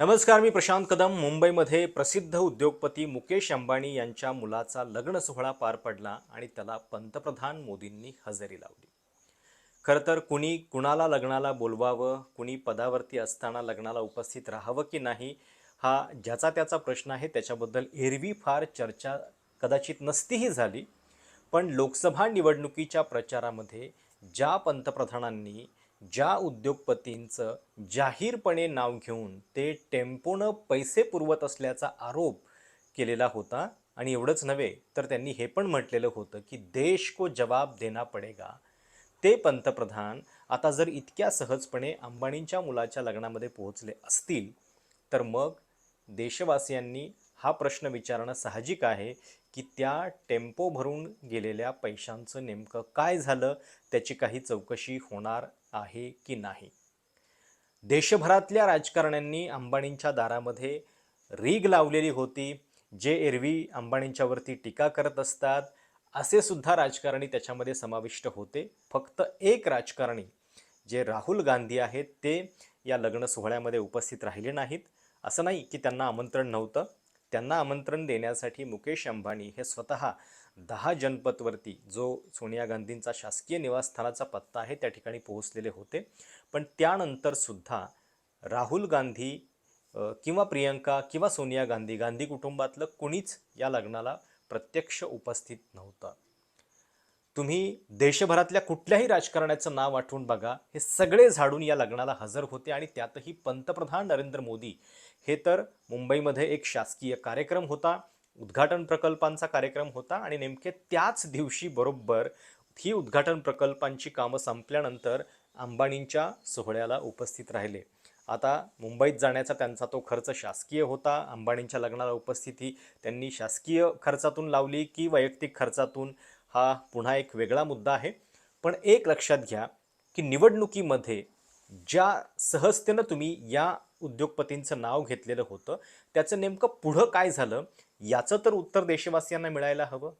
नमस्कार मी प्रशांत कदम. मुंबईमध्ये प्रसिद्ध उद्योगपती मुकेश अंबानी यांच्या मुलाचा लग्न सोहळा पार पडला आणि त्याला पंतप्रधान मोदींनी हजेरी लावली. खरं तर कुणी कुणाला लग्नाला बोलवावं कुणी पदावरती असताना लग्नाला उपस्थित राहावं की नाही हा ज्याचा त्याचा प्रश्न आहे त्याच्याबद्दल एरवी फार चर्चा कदाचित नसतीही झाली. पण लोकसभा निवडणुकीच्या प्रचारामध्ये ज्या पंतप्रधानांनी ज्या उद्योगपतींचं जाहीरपणे नाव घेऊन ते टेम्पोनं पैसे पुरवत असल्याचा आरोप केलेला होता आणि एवढंच नव्हे तर त्यांनी हे पण म्हटलेलं होतं की देश को जवाब देना पडेगा. ते पंतप्रधान आता जर इतक्या सहजपणे अंबानींच्या मुलाच्या लग्नामध्ये पोहोचले असतील तर मग देशवासियांनी हा प्रश्न विचारणं साहजिक आहे की त्या टेम्पो भरून गेलेल्या पैशांचं नेमकं काय झालं त्याची काही चौकशी होणार आहे की नाही? देशभरातल्या राजकारण्यांनी अंबानींच्या दारामध्ये रीग लावलेली होती. जे एरवी अंबानींच्यावरती टीका करत असतात असे सुद्धा राजकारणी त्याच्यामध्ये समाविष्ट होते. फक्त एक राजकारणी जे राहुल गांधी आहेत ते या लग्न सोहळ्यामध्ये उपस्थित राहिले नाहीत. असं नाही की त्यांना आमंत्रण नव्हतं. त्यांना आमंत्रण देण्यासाठी मुकेश अंबानी हे स्वतः दहा जनपथवरती जो सोनिया गांधींचा शासकीय निवासस्थानाचा पत्ता आहे त्या ठिकाणी पोहोचलेले होते. पण त्यानंतर सुद्धा राहुल गांधी किंवा प्रियंका किंवा सोनिया गांधी गांधी कुटुंबातलं कुणीच या लग्नाला प्रत्यक्ष उपस्थित नव्हतं. तुम्ही देशभरातल्या कुठल्याही राजकारण्याचं नाव आठवून बघा. हे सगळे झाडून या लग्नाला हजर होते आणि त्यातही पंतप्रधान नरेंद्र मोदी. हे तर मुंबईमध्ये एक शासकीय कार्यक्रम होता. उद्घाटन प्रकल्पांचा कार्यक्रम होता आणि नेमके त्याच दिवशी बरोबर ही उद्घाटन प्रकल्पांची कामं संपल्यानंतर अंबानींच्या सोहळ्याला उपस्थित राहिले. आता मुंबईत जाण्याचा त्यांचा तो खर्च शासकीय होता. अंबानींच्या लग्नाला उपस्थिती त्यांनी शासकीय खर्चातून लावली की वैयक्तिक खर्चातून हा पुन्हा एक वेगळा मुद्दा आहे. पण एक लक्षात घ्या की निवडणुकीमध्ये ज्या सहजतेनं तुम्ही या उद्योगपतींचं नाव घेतलेलं होतं त्याचं नेमकं पुढं काय झालं? याचं तर उत्तर देशवासियांना मिळायला हवं.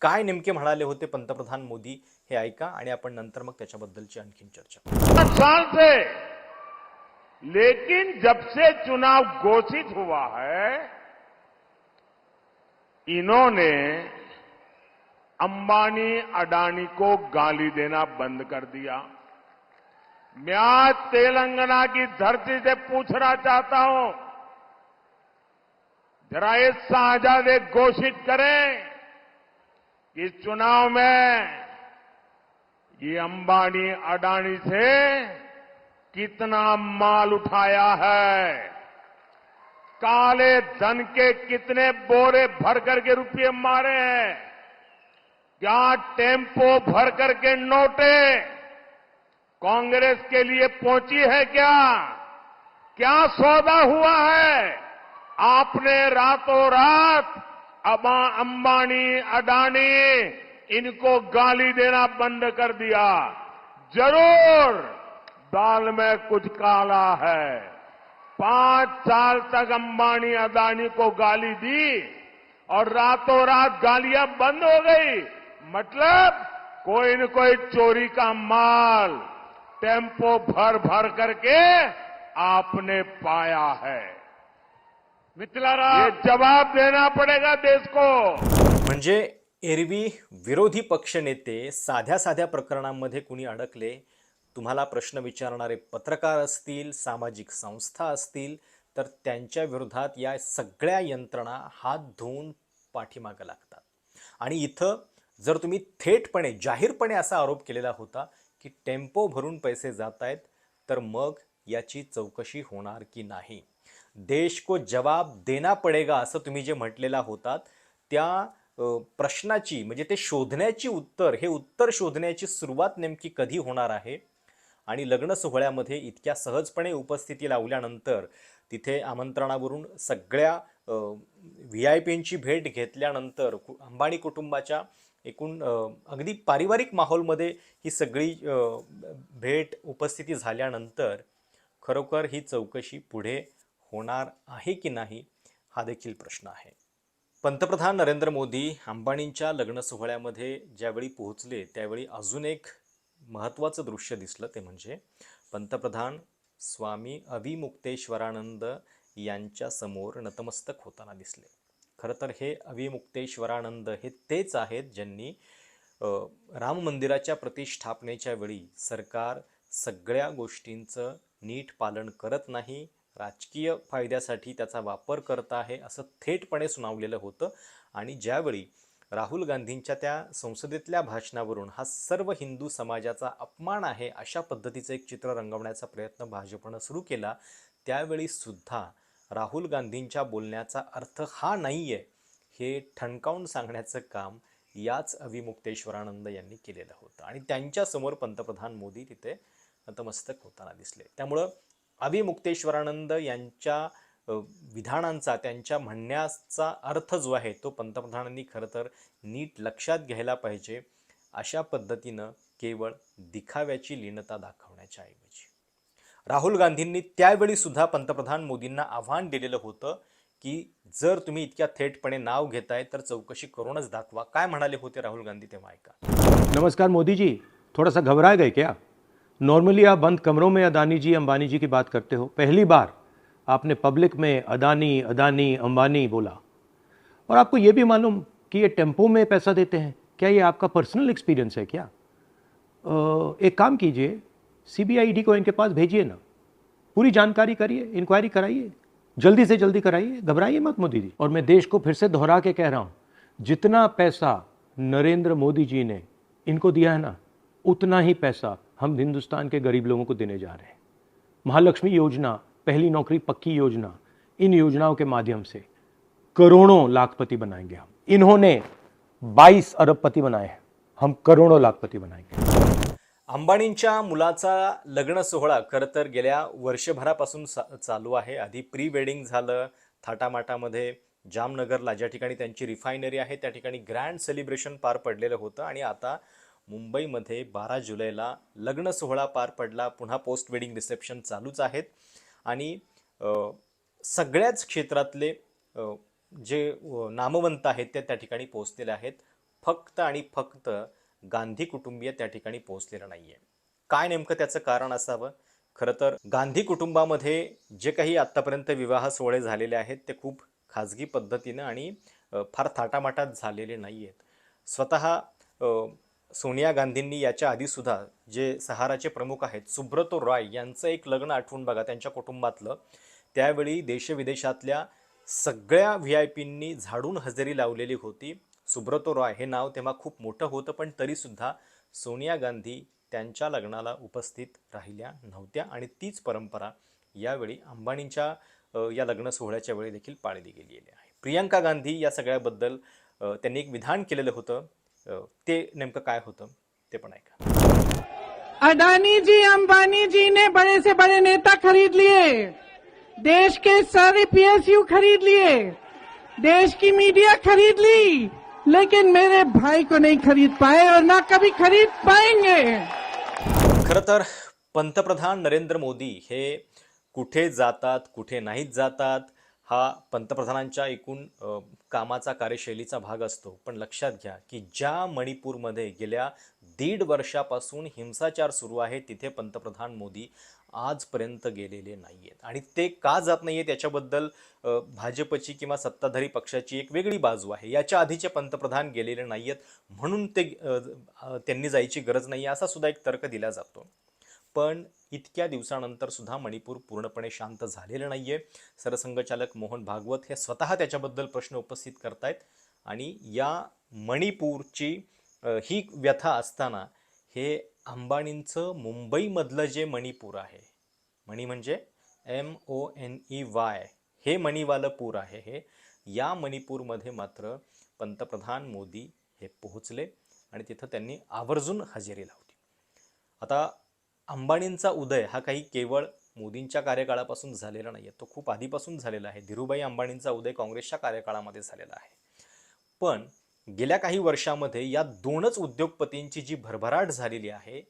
काय नेमके म्हणाले होते पंतप्रधान मोदी? हे ऐका आणि आपण नंतर मग त्याच्याबद्दलची आणखीन चर्चा साल से. लेकिन जब से चुनाव घोषित हुआ है, इन्होंने अंबानी अडानी को गाली देना बंद कर दिया। मैं आज तेलंगाना की धरती से पूछना चाहता हूँ जरा ये शाहजादे घोषित करें कि इस चुनाव में ये अंबानी अडानी से कितना माल उठाया है। काले धन के कितने बोरे भर करके रुपये मारे हैं। क्या टेंपो भर करके नोटे कांग्रेस के लिए पहुँची है क्या? क्या सौदा हुआ है? आपने रातों रात अबा, अंबानी, अडानी, इनको गाली देना बंद कर दिया। ज़रूर, दाल में कुछ काला है। पाँच साल तक अंबानी अदानी को गाली दी और रातों रात गालियाँ बंद हो गई। मतलब कोई न कोई चोरी का माल टेंपो भर भर करके आपने पाया है। मिथिलारा। ये जवाब देना पड़ेगा देश को। म्हणजे एरवी विरोधी पक्षनेते साध्या साध्या प्रकरणांमध्ये कुणी अडकले? तुम्हाला प्रश्न विचारणारे पत्रकार असतील सामाजिक संस्था असतील तर त्यांच्या विरोधात या सगळ्या यंत्रणा हात धुवून पाठीमागं लागतात. आणि इथं जर तुम्ही थेटपणे जाहीरपणे असा आरोप केलेला होता की टेम्पो भरून पैसे जात आहेत तर मग याची चौकशी होणार की नाही? देश को जवाब देना पडेगा असं तुम्ही जे म्हटलेला होतात त्या प्रश्नाची म्हणजे ते शोधण्याची उत्तर हे उत्तर शोधण्याची सुरुवात नेमकी कधी होणार आहे? आणि लग्न सोहळ्यामध्ये इतक्या सहजपणे उपस्थिती लावल्यानंतर तिथे आमंत्रणावरून सगळ्या व्ही आय पींची भेट घेतल्यानंतर कु कुटुंबाच्या एकूण अगदी पारिवारिक माहोलमध्ये ही सगळी भेट उपस्थिती झाल्यानंतर खरोखर ही चौकशी पुढे होणार आहे की नाही हा देखील प्रश्न आहे. पंतप्रधान नरेंद्र मोदी अंबानींच्या लग्न सोहळ्यामध्ये ज्यावेळी पोहोचले त्यावेळी अजून एक महत्त्वाचं दृश्य दिसलं ते म्हणजे पंतप्रधान स्वामी अविमुक्तेश्वरानंद यांच्यासमोर नतमस्तक होताना दिसले. खरं तर हे अविमुक्तेश्वरानंद हे तेच आहेत ज्यांनी राम मंदिराच्या प्रतिष्ठापनेच्या वेळी सरकार सगळ्या गोष्टींचं नीट पालन करत नाही राजकीय फायद्यासाठी त्याचा वापर करत आहे असं थेटपणे सुनावलेलं होतं. आणि ज्यावेळी राहुल गांधींच्या त्या संसदेतल्या भाषणावरून हा सर्व हिंदू समाजाचा अपमान आहे अशा पद्धतीचं एक चित्र रंगवण्याचा प्रयत्न भाजपनं सुरू केला त्यावेळी सुद्धा राहुल गांधींच्या बोलण्याचा अर्थ हा नाही आहे हे ठणकावून सांगण्याचं काम याच अविमुक्तेश्वरानंद यांनी केलेलं होतं. आणि त्यांच्यासमोर पंतप्रधान मोदी तिथे नतमस्तक होताना दिसले. त्यामुळं अविमुक्तेश्वरानंद यांच्या विधानांचा त्यांच्या म्हणण्याचा अर्थ जो आहे तो पंतप्रधानांनी खरं तर नीट लक्षात घ्यायला पाहिजे. अशा पद्धतीनं केवळ दिखाव्याची लीनता दाखवण्याच्या ऐवजी. राहुल गांधींनी त्यावेळी सुद्धा पंतप्रधान मोदींना आव्हान दिलेलं होतं की जर तुम्ही इतक्या थेटपणे नाव घेताय तर चौकशी करूनच दाखवा. काय म्हणाले होते राहुल गांधी तेव्हा ऐका. नमस्कार मोदीजी. थोडासा घबराय सा गए क्या? नॉर्मली आप बंद कमरों में अदानी जी, अंबानी जी की बात करते हो। पहली बार आपने पब्लिक में अदानी अदानी, अंबानी बोला। और आपको ये भी मालूम कि ये टेंपो में पैसा देते हैं। क्या ये आपका पर्सनल एक्सपीरियंस है क्या? एक काम कीजिए सीबीआई को इनके पास भेजिए ना। पूरी जानकारी करिए इंक्वायरी कराइए। जल्दी से जल्दी कराइए, घबराइए मत मोदी जी। और मैं देश को फिर से दोहरा के कह रहा हूँ, जितना पैसा नरेंद्र मोदी जी ने इनको दिया है ना, उतना ही पैसा हम हिंदुस्तान के गरीब लोगों को देने जा रहे हैं। महालक्ष्मी योजना पहली नौकरी पक्की योजना इन योजनाओं के माध्यम से करोड़ों लाखपति बनाएंगे हम। इन्होंने 22 अरबपति बनाए हैं। हम करोड़ों लाखपति बनाएंगे। अंबानींच्या मुलाचा लग्न सोहळा खरं तर गेल्या वर्षभरापासून चा- चालू आहे. आधी प्री वेडिंग झालं थाटामाटामध्ये जामनगरला ज्या ठिकाणी त्यांची रिफायनरी आहे त्या ठिकाणी ग्रँड सेलिब्रेशन पार पडलेलं होतं आणि आता मुंबईमध्ये बारा जुलैला लग्न सोहळा पार पडला. पुन्हा पोस्ट वेडिंग रिसेप्शन चालूच आहेत. आणि सगळ्याच क्षेत्रातले जे नामवंत आहेत ते त्या ठिकाणी पोहोचलेले आहेत. फक्त आणि फक्त गांधी कुटुंबीय त्या ठिकाणी पोहोचलेलं नाही आहे काय नेमकं त्याचं कारण असावं? खरं तर गांधी कुटुंबामध्ये जे काही आत्तापर्यंत विवाह सोहळे झालेले आहेत ते खूप खाजगी पद्धतीनं आणि फार थाटामाटात झालेले नाही आहेत स्वतः सोनिया गांधींनी याच्या आधीसुद्धा जे सहाराचे प्रमुख आहेत सुब्रतो रॉय यांचं एक लग्न आठवून बघा त्यांच्या कुटुंबातलं. त्यावेळी देशविदेशातल्या सगळ्या व्ही आय पींनी झाडून हजेरी लावलेली होती. सुब्रतो रॉय हे नाव तेव्हा खूप मोठं होतं पण तरीसुद्धा सोनिया गांधी त्यांच्या लग्नाला उपस्थित राहिल्या नव्हत्या आणि तीच परंपरा यावेळी अंबानींच्या या लग्न सोहळ्याच्या वेळी देखील पाळली गेलेली आहे. प्रियंका गांधी या सगळ्याबद्दल त्यांनी एक विधान केलेलं होतं. ते नेमकं काय होतं ते पण ऐका. अडानी जी अंबानी जी ने बड़े से बड़े नेता खरीद लिए। देश के सारे पीएसयू खरीद लिए। देश की मीडिया खरीद ली लेकिन मेरे भाई को नहीं खरीद पाए और ना कभी खरीद पाएंगे। खरं तर पंतप्रधान नरेंद्र मोदी हे कुठे जातात कुठे नाहीत जातात हा पंतप्रधानांच्या एकूण कामाचा कार्यशैलीचा भाग असतो. पण लक्षात घ्या की ज्या मणिपूरमध्ये गेल्या दीड वर्षापासून हिंसाचार सुरू आहे तिथे पंतप्रधान मोदी आजपर्यंत गेलेले नाही आहेत आणि ते का जात नाही आहेत याच्याबद्दल भाजपची किंवा सत्ताधारी पक्षाची एक वेगळी बाजू आहे. याच्या आधीचे पंतप्रधान गेलेले नाही आहेत म्हणून ते त्यांनी जायची गरज नाही आहे असा सुद्धा एक तर्क दिला जातो. पण इतक्या दिवसानंतर सुद्धा मणिपूर पूर्णपणे शांत झालेलं नाही आहे सरसंघचालक मोहन भागवत हे स्वतः त्याच्याबद्दल प्रश्न उपस्थित करतायत आणि या मणिपूरची ही व्यथा असताना हे अंबाणींचं मुंबईमधलं जे मणिपूर आहे मणी म्हणजे M O N E Y हे मणिवालं पूर आहे हे या मणिपूरमध्ये मात्र पंतप्रधान मोदी हे पोहोचले आणि तिथं त्यांनी आवर्जून हजेरी लावली. आता अंबानींचा उदय हा काही केवळ मोदींच्या कार्यकाळापासून झालेला नाही आहे तो खूप आधीपासून झालेला आहे. धीरूभाई अंबानींचा उदय काँग्रेसच्या कार्यकाळामध्ये झालेला आहे. पण गेल्या काही वर्षामध्ये या दोनच उद्योगपतींची जी भरभराट झालेली आहे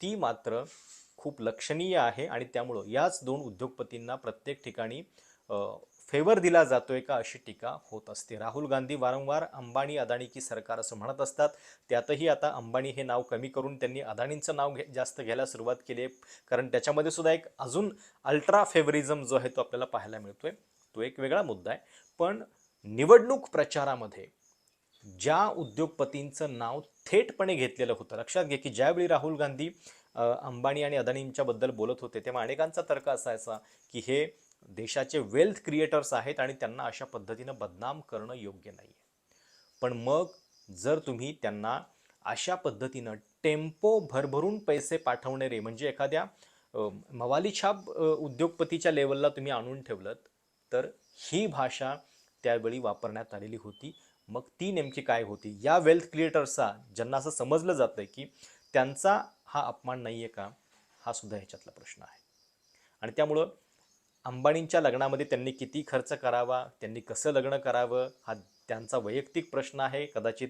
ती मात्र खूप लक्षणीय आहे आणि त्यामुळं याच दोन उद्योगपतींना प्रत्येक ठिकाणी फेवर दिला जातोय का अशी टीका होत असते. राहुल गांधी वारंवार अंबानी अदाणी की सरकार असं म्हणत असतात. त्यातही आता अंबानी हे नाव कमी करून त्यांनी अदाणींचं नाव घे जास्त घ्यायला सुरुवात केली आहे. कारण त्याच्यामध्ये सुद्धा एक अजून अल्ट्रा फेवरिझम जो आहे तो आपल्याला पाहायला मिळतोय. तो एक वेगळा मुद्दा आहे. पण निवडणूक प्रचारामध्ये ज्या उद्योगपतींचं नाव थेटपणे घेतलेलं होतं लक्षात घे की ज्यावेळी राहुल गांधी अंबानी आणि अदानींच्याबद्दल बोलत होते तेव्हा अनेकांचा तर्क असायचा की हे देशाचे वेल्थ क्रिएटर्स आहेत आणि त्यांना अशा पद्धतीनं बदनाम करणं योग्य नाही पण मग जर तुम्ही त्यांना अशा पद्धतीनं टेम्पो भरभरून पैसे पाठवणे रे म्हणजे एखाद्या मवाली छाप उद्योगपतीच्या लेवलला तुम्ही आणून ठेवलं तर ही भाषा त्यावेळी वापरण्यात आलेली होती. मग ती नेमकी काय होती? या वेल्थ क्रिएटर्सचा ज्यांना असं समजलं जातं की त्यांचा हा अपमान नाही आहे का? हा सुद्धा ह्याच्यातला प्रश्न आहे. आणि त्यामुळं अंबानींच्या लग्नामध्ये त्यांनी किती खर्च करावा त्यांनी कसं लग्न करावं हा त्यांचा वैयक्तिक प्रश्न आहे. कदाचित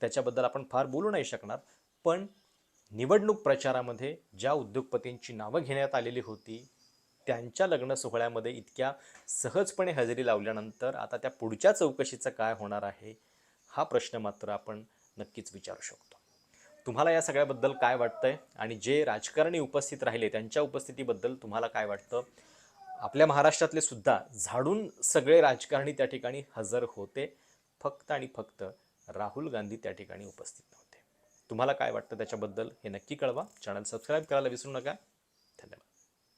त्याच्याबद्दल आपण फार बोलू नाही शकणार. पण निवडणूक प्रचारामध्ये ज्या उद्योगपतींची नावं घेण्यात आलेली होती त्यांच्या लग्न सोहळ्यामध्ये इतक्या सहजपणे हजेरी लावल्यानंतर आता त्या पुढच्या चौकशीचं काय होणार आहे हा प्रश्न मात्र आपण नक्कीच विचारू शकतो. तुम्हाला या सगळ्याबद्दल काय वाटतंय? आणि जे राजकारणी उपस्थित राहिले त्यांच्या उपस्थितीबद्दल तुम्हाला काय वाटतं? आपल्या महाराष्ट्रातले सुद्धा झाडून सगळे राजकारणी त्या ठिकाणी हजर होते. फक्त आणि फक्त राहुल गांधी त्या ठिकाणी उपस्थित नव्हते. तुम्हाला काय वाटतं त्याच्याबद्दल हे नक्की कळवा. चॅनल सबस्क्राईब करायला विसरू नका. धन्यवाद.